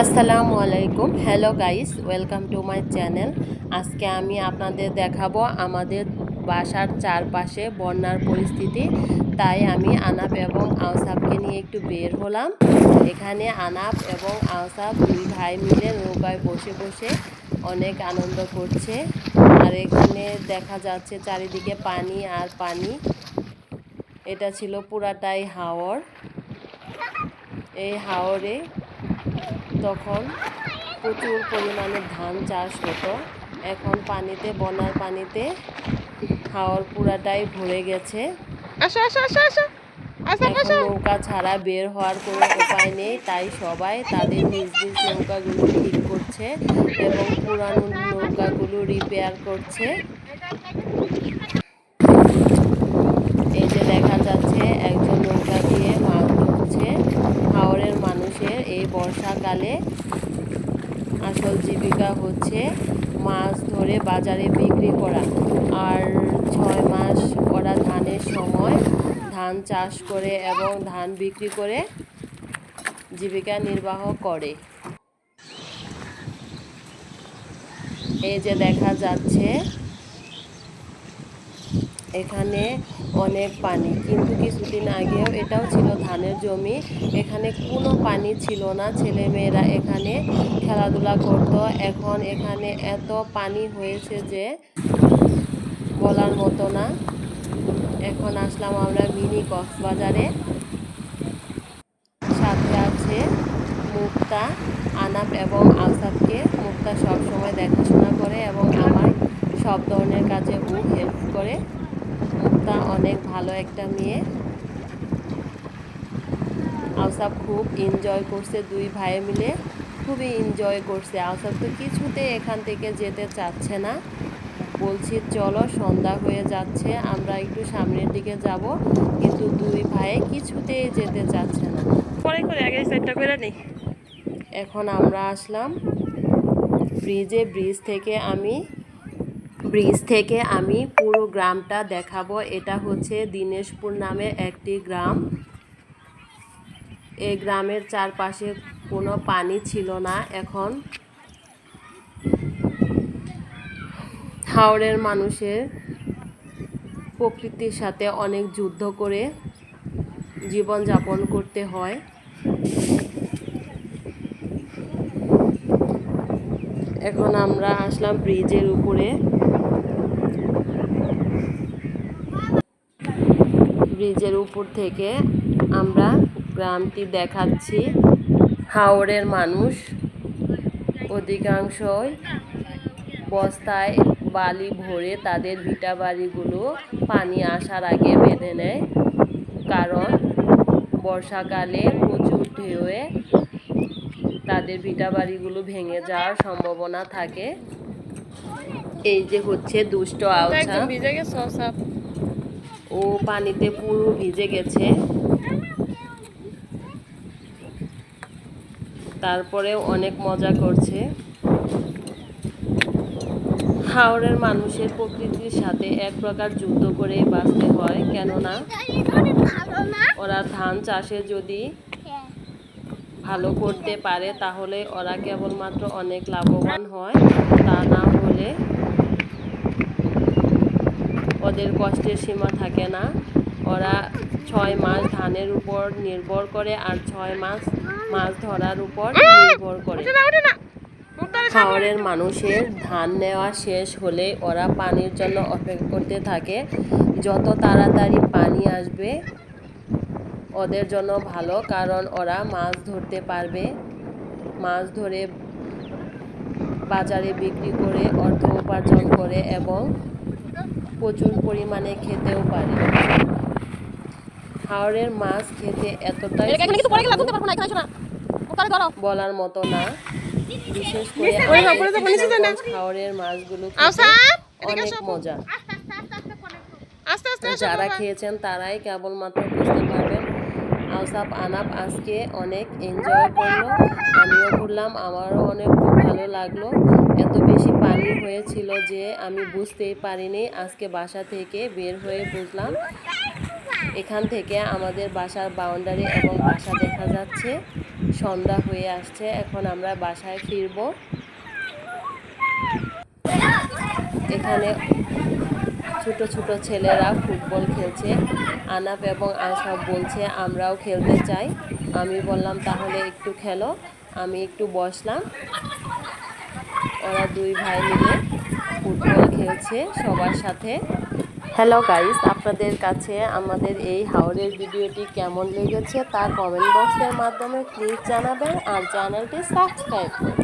আসসালামু আলাইকুম। Hello guys welcome to my channel আজকে আমি আপনাদের দেখাবো আমাদের বাসার চারপাশে বন্যার পরিস্থিতি। তাই আমি আনাপ এবং আওসাফকে নিয়ে একটু বের হলাম। এখানে আনাপ এবং আওসাফ দুই ভাই মিলে নৌকায় বসে বসে অনেক আনন্দ করছে। আর এখানে দেখা যাচ্ছে চারিদিকে পানি আর পানি। এটা ছিল পুরাটাই হাওর। এই হাওরে তখন প্রচুর পরিমাণে ধান চাষ হতো। এখন পানিতে বন্যার পানিতে হাওর পুরাটাই ভরে গেছে। এখন নৌকা ছাড়া বের হওয়ার কোনো উপায় নেই তাই সবাই তাদের নিজ নিজ নৌকাগুলো ঠিক করছে এবং পুরানো নৌকাগুলো রিপেয়ার করছে এই যে দেখা যাচ্ছে একজন নৌকা দিয়ে মাছ ধরছে হাওরের মানুষের এই বর্ষাকালে আসল জীবিকা হচ্ছে মাছ ধরে বাজারে বিক্রি করা। আর ছয় মাস করা ধানের সময় ধান চাষ করে এবং ধান বিক্রি করে জীবিকা নির্বাহ করে। এই যে দেখা যাচ্ছে এখানে অনেক পানি, কিন্তু কিছুদিন আগেও এটাও ছিল ধানের জমি। এখানে কোনো পানি ছিল না, ছেলেমেয়েরা এখানে খেলাধুলা করতো। এখন এখানে এত পানি হয়েছে যে বলার মতো না। এখন আসলাম আমরা মিনি কক্সবাজারে। সাথে আছে মুক্তা, আনাপ এবং আসাফকে মুক্তা সবসময় দেখাশোনা করে এবং আমার সব ধরনের কাজে ও হেল্প করে। মুক্তা অনেক ভালো একটা মেয়ে। আওসাফ খুব এনজয় করছে দুই ভাই মিলে। খুবই এনজয় করছে। আওসাফ তো কিছুতে এখান থেকে যেতে চাচ্ছে না। বলছি চলো সন্ধ্যা হয়ে যাচ্ছে আমরা একটু সামনের দিকে যাব। কিন্তু দুই ভাই কিছুতেই যেতে চাচ্ছে না। পরে করে আগে সেটটা করে নেই এখন আমরা আসলাম ব্রিজে ব্রিজ থেকে আমি ব্রিজ থেকে আমি পুরো গ্রামটা দেখাবো। এটা হচ্ছে দিনেশপুর নামের একটি গ্রাম। এই গ্রামের চারপাশে কোনো পানি ছিল না। এখন হাওড়ের মানুষের প্রকৃতির সাথে অনেক যুদ্ধ করে জীবনযাপন করতে হয়। এখন আমরা আসলাম ব্রিজের উপরে। ব্রিজের উপর থেকে আমরা গ্রামটি দেখাচ্ছি। হাওড়ের মানুষ অধিকাংশই বস্তায় বালি ভরে তাদের ভিটা বাড়িগুলো পানি আসার আগে বেঁধে নেয়। কারণ বর্ষাকালে প্রচুর ঢেউয়ে তাদের ভিটা বাড়িগুলো ভেঙে যাওয়ার সম্ভাবনা থাকে। এই যে হচ্ছে দুষ্ট আওছা একদম ভিজে গেছে সব ও পানিতে পুরো ভিজে গেছে। তারপরে অনেক মজা করছে। হাওড়ের মানুষের প্রকৃতির সাথে এক প্রকার যুদ্ধ করে বাঁচতে হয়, কেননা ওরা ধান চাষে যদি ভালো করতে পারে, তাহলে ওরা কেবলমাত্র অনেক লাভবান হয় তা না হলে ওদের কষ্টের সীমা থাকে না। ওরা ছয় মাস ধানের উপর নির্ভর করে আর ছয় মাস মাছ ধরার উপর নির্ভর করে। খাওয়ারের মানুষের ধান নেওয়া শেষ হলে ওরা পানির জন্য অপেক্ষা করতে থাকে। যত তাড়াতাড়ি পানি আসবে ওদের জন্য ভালো কারণ ওরা মাছ ধরতে পারবে। মাছ ধরে বাজারে বিক্রি করে অর্থ উপার্জন করে এবং প্রচুর পরিমাণে খেতেও পারে হাওড়ের মাছ খেতে এতটাই এখানে কিন্তু পড়ে গেলাম সুস্বাদু, ধরতে পারব না এখানে শোনা মুক্তারে ধরো বলার মতো না বিশেষ করে। হাওড়ের মাছগুলো অনেক মজা আস্তে আস্তে যারা খেয়েছেন তারাই কেবলমাত্র বুঝতে পারবেন আওসাপ আনাপ আজকে অনেক এনজয় করল আমিও ঘুরলাম আমারও অনেক খুব ভালো লাগল এত বেশি পানি হয়েছিল যে আমি বুঝতেই পারিনি আজকে বাসা থেকে বের হয়ে বুঝলাম এখান থেকে আমাদের বাসার বাউন্ডারি এবং বাসা দেখা যাচ্ছে। সন্ধ্যা হয়ে আসছে, এখন আমরা বাসায় ফিরব। এখানে ছোট ছোট ছেলেরা ফুটবল খেলছে, আনাপ এবং আশাব বলছে, আমরাও খেলতে চাই। আমি বললাম, তাহলে একটু খেলো। আমি একটু বসলাম। ওরা দুই ভাই মিলে ফুটবল খেলছে সবার সাথে। হ্যালো গাইস আপনাদের কাছে আমাদের এই হাওড়ের ভিডিওটি কেমন লেগেছে তা কমেন্ট বক্সের মাধ্যমে প্লিজ জানাবেন আর চ্যানেলটি সাবস্ক্রাইব করবেন।